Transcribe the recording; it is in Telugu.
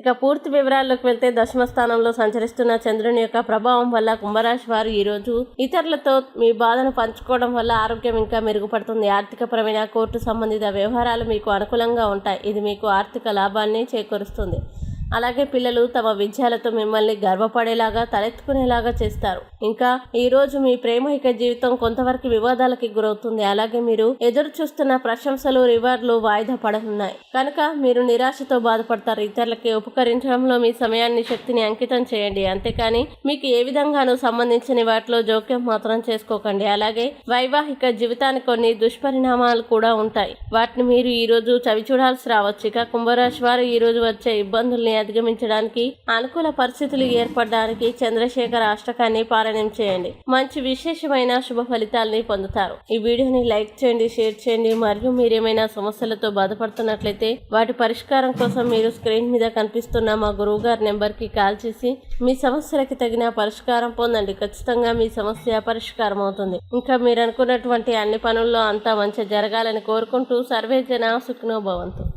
ఇక పూర్తి వివరాల్లోకి వెళ్తే దశమ స్థానంలో సంచరిస్తున్న చంద్రుని యొక్క ప్రభావం వల్ల కుంభరాశి వారు ఈరోజు ఇతరులతో మీ బాధను పంచుకోవడం వల్ల ఆరోగ్యం ఇంకా మెరుగుపడుతుంది. ఆర్థికపరమైన కోర్టు సంబంధిత వ్యవహారాలు మీకు అనుకూలంగా ఉంటాయి. ఇది మీకు ఆర్థిక లాభాన్ని చేకూరుస్తుంది. అలాగే పిల్లలు తమ విజయాలతో మిమ్మల్ని గర్వపడేలాగా తలెత్తుకునేలాగా చేస్తారు. ఇంకా ఈ రోజు మీ ప్రేమైక జీవితం కొంతవరకు వివాదాలకి గురవుతుంది. అలాగే మీరు ఎదురు చూస్తున్న ప్రశంసలు రివార్డులు వాయిదా పడనున్నాయి. కనుక మీరు నిరాశతో బాధపడతారు. ఇతరులకి ఉపకరించడంలో మీ సమయాన్ని శక్తిని అంకితం చేయండి. అంతేకాని మీకు ఏ విధంగానూ సంబంధించిన వాటిలో జోక్యం మాత్రం చేసుకోకండి. అలాగే వైవాహిక జీవితానికి కొన్ని దుష్పరిణామాలు కూడా ఉంటాయి. వాటిని మీరు ఈరోజు చవి చూడాల్సి రావచ్చు. ఇక కుంభరాశి వారు ఈరోజు వచ్చే ఇబ్బందుల్ని అధిగమించడానికి అనుకూల పరిస్థితులు ఏర్పడడానికి చంద్రశేఖర్ అష్టకాన్ని పారాయణం చేయండి. మంచి విశేషమైన శుభ ఫలితాలని పొందుతారు. ఈ వీడియోని లైక్ చేయండి షేర్ చేయండి. మరియు మీరేమైనా సమస్యలతో బాధపడుతున్నట్లయితే వాటి పరిష్కారం కోసం మీరు స్క్రీన్ మీద కనిపిస్తున్న మా గురువు గారి నెంబర్కి కాల్ చేసి మీ సమస్యలకి తగిన పరిష్కారం పొందండి. ఖచ్చితంగా మీ సమస్య పరిష్కారం అవుతుంది. ఇంకా మీరు అనుకున్నటువంటి అన్ని పనుల్లో అంతా మంచి జరగాలని కోరుకుంటూ సర్వే జన భవంతు.